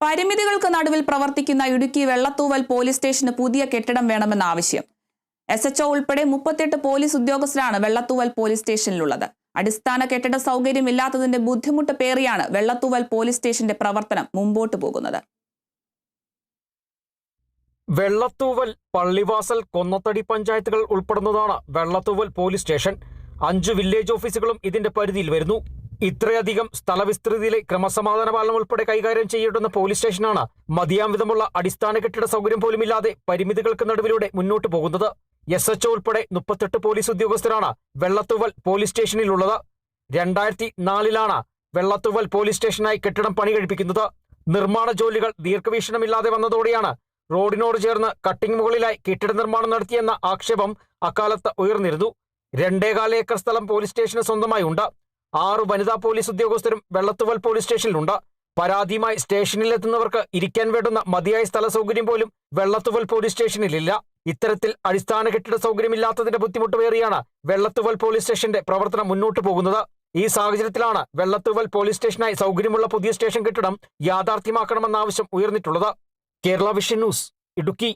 പരിമിതികൾക്ക് നടുവിൽ പ്രവർത്തിക്കുന്ന ഇടുക്കി വെള്ളത്തൂവൽ പോലീസ് സ്റ്റേഷന് പുതിയ കെട്ടിടം വേണമെന്ന ആവശ്യം. എസ് എച്ച്ഒ ഉൾപ്പെടെ മുപ്പത്തെട്ട് പോലീസ് ഉദ്യോഗസ്ഥരാണ് വെള്ളത്തൂവൽ പോലീസ് സ്റ്റേഷനിലുള്ളത്. അടിസ്ഥാന കെട്ടിട സൗകര്യമില്ലാത്തതിന്റെ ബുദ്ധിമുട്ട് പേറിയാണ് വെള്ളത്തൂവൽ പോലീസ് സ്റ്റേഷന്റെ പ്രവർത്തനം മുമ്പോട്ട് പോകുന്നത്. വെള്ളത്തൂവൽ പള്ളിവാസൽ കൊന്നത്തടി പഞ്ചായത്തുകൾ ഉൾപ്പെടുന്നതാണ് വെള്ളത്തൂവൽ പോലീസ് സ്റ്റേഷൻ. അഞ്ച് വില്ലേജ് ഓഫീസുകളും ഇതിന്റെ പരിധിയിൽ വരുന്നു. ഇത്രയധികം സ്ഥലവിസ്തൃതിയിലെ ക്രമസമാധാന പാലനം ഉൾപ്പെടെ കൈകാര്യം ചെയ്യേണ്ടുന്ന പോലീസ് സ്റ്റേഷനാണ് മതിയാം വിധമുള്ള അടിസ്ഥാന കെട്ടിട സൗകര്യം പോലുമില്ലാതെ പരിമിതികൾക്ക് നടുവിലൂടെ മുന്നോട്ട് പോകുന്നത്. എസ് എച്ച്ഒ ഉൾപ്പെടെ മുപ്പത്തെട്ട് പോലീസ് ഉദ്യോഗസ്ഥരാണ് വെള്ളത്തുവൽ പോലീസ് സ്റ്റേഷനിലുള്ളത്. രണ്ടായിരത്തി നാലിലാണ് വെള്ളത്തുവൽ പോലീസ് സ്റ്റേഷനായി കെട്ടിടം പണി കഴിപ്പിക്കുന്നത് നിർമ്മാണ ജോലികൾ ദീർഘവീക്ഷണമില്ലാതെ വന്നതോടെയാണ് റോഡിനോട് ചേർന്ന് കട്ടിംഗ് മുകളിലായി കെട്ടിട നിർമ്മാണം നടത്തിയെന്ന ആക്ഷേപം അക്കാലത്ത് ഉയർന്നിരുന്നു. രണ്ടേകാല ഏക്കർ സ്ഥലം പോലീസ് സ്റ്റേഷന് സ്വന്തമായി ഉണ്ട് ആറ് വനിതാ പോലീസ് ഉദ്യോഗസ്ഥരും വെള്ളത്തുവൽ പോലീസ് സ്റ്റേഷനിലുണ്ട്. പരാതിയുമായി സ്റ്റേഷനിലെത്തുന്നവർക്ക് ഇരിക്കാൻ വേണ്ടുന്ന മതിയായ സ്ഥല സൗകര്യം പോലും വെള്ളത്തുവൽ പോലീസ് സ്റ്റേഷനിലില്ല. ഇത്തരത്തിൽ അടിസ്ഥാന കെട്ടിട സൗകര്യമില്ലാത്തതിന്റെ ബുദ്ധിമുട്ടുപേറിയാണ് വെള്ളത്തുവൽ പോലീസ് സ്റ്റേഷന്റെ പ്രവർത്തനം മുന്നോട്ട് പോകുന്നത്. ഈ സാഹചര്യത്തിലാണ് വെള്ളത്തുവൽ പോലീസ് സ്റ്റേഷനായി സൗകര്യമുള്ള പുതിയ സ്റ്റേഷൻ കെട്ടിടം യാഥാർത്ഥ്യമാക്കണമെന്ന ആവശ്യം ഉയർന്നിട്ടുള്ളത്. Kerala vision news Idukki.